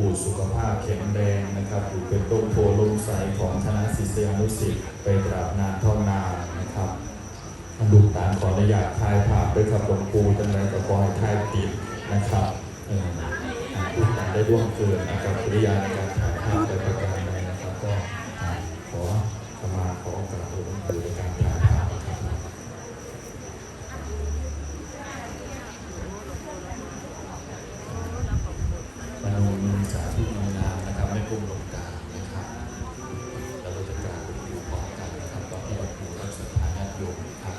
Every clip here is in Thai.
ปู่สุขภาพแข็งแรงนะครับอยู่เป็นต้นโพลมใสของคณะศิษยานุศิษย์ไปกราบนานเท่านานนะครับลูกตาลขออนุญาตทายภาพด้วยครับหลวงปู่จังไรกับกอยทายติดนะครับอ่าลูกตาได้ร่วงเกินนะครับปริยาใน รวมลงกาบนะครับเราก็จะกราบอยู่พร้อมกันนะครับตอนที่เราดูรักษาญาติโยมครับ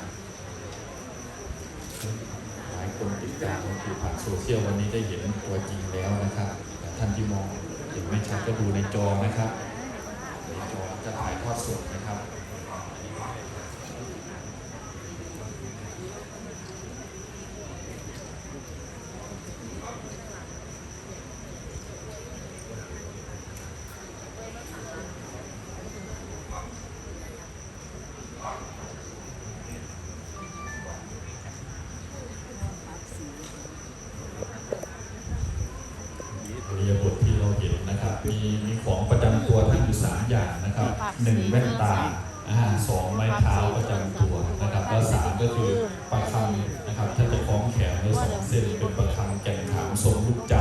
หลายคนติดตามอยู่ผ่านโซเชียลวันนี้ได้เห็นตัวจริงแล้วนะครับแต่ท่านที่มองเห็นไม่ชัดก็ดูในจอนะครับในจอจะถ่ายทอดสดนะครับ อริยบทที่เราเห็นนะครับ มีมีของประจำตัวท่านอยู่สามอย่างนะครับหนึ่งแว่นตาอ่าสองไม้เท้าประจำตัวนะครับแล้วสามก็คือประคำนะครับท่านจะคล้องแขนไว้สองเส้นเป็นประคำแก่นขามทรงลูกจัน